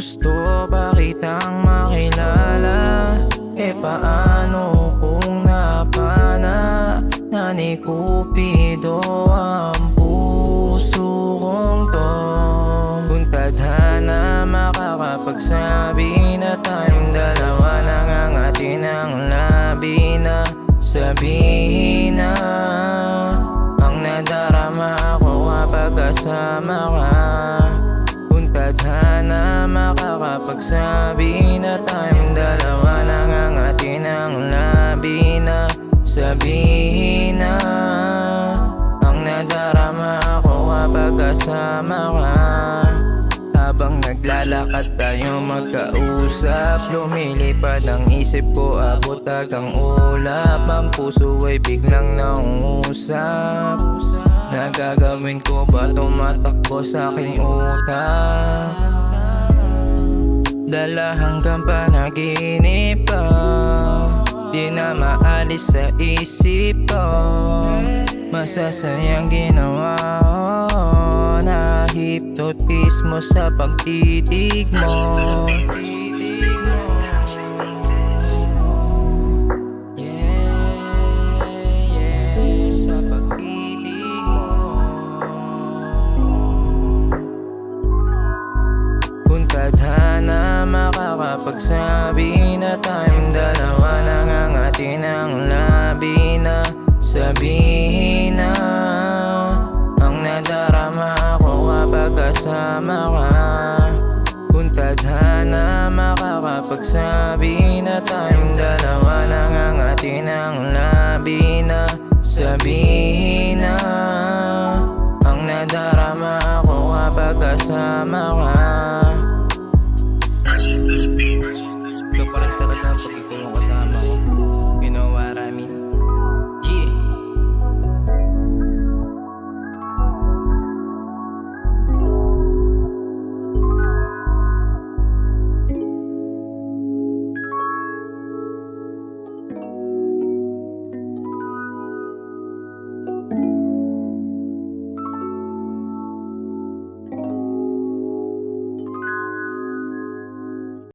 gusto ba kitang makilala? E paano kung napana? Na ni Cupido ang puso kong to. Kung tadhana makakapagsabi na tayong dalawa Nangangati ng labi na sabihin na Ang nadarama ako kapag kasama ka tadhana makakapagsabi na tayong dalawa. Nangangati ng labi na sabihin na Ang nadarama ako kapag kasama ka. Habang naglalakad tayo magkausap. Lumilipad ang isip ko, abot agang ulap. Ang puso ay biglang naungusap. Nagagawin ko ba tumatakbo sa aking utak? Dala hanggang panaginip pa. Di na maalis sa isip ko. Masasayang ginawa ko. Na hipnotis mo. Sa pagtitig mo. Yeah, yeah, makakapagsabi na tayong dalawa Nangangati ng labi na sabihin na Ang nadarama ko kapag kasama ka. Kung tadhana makakapagsabi na tayong dalawa Nangangati ng labi na sabihin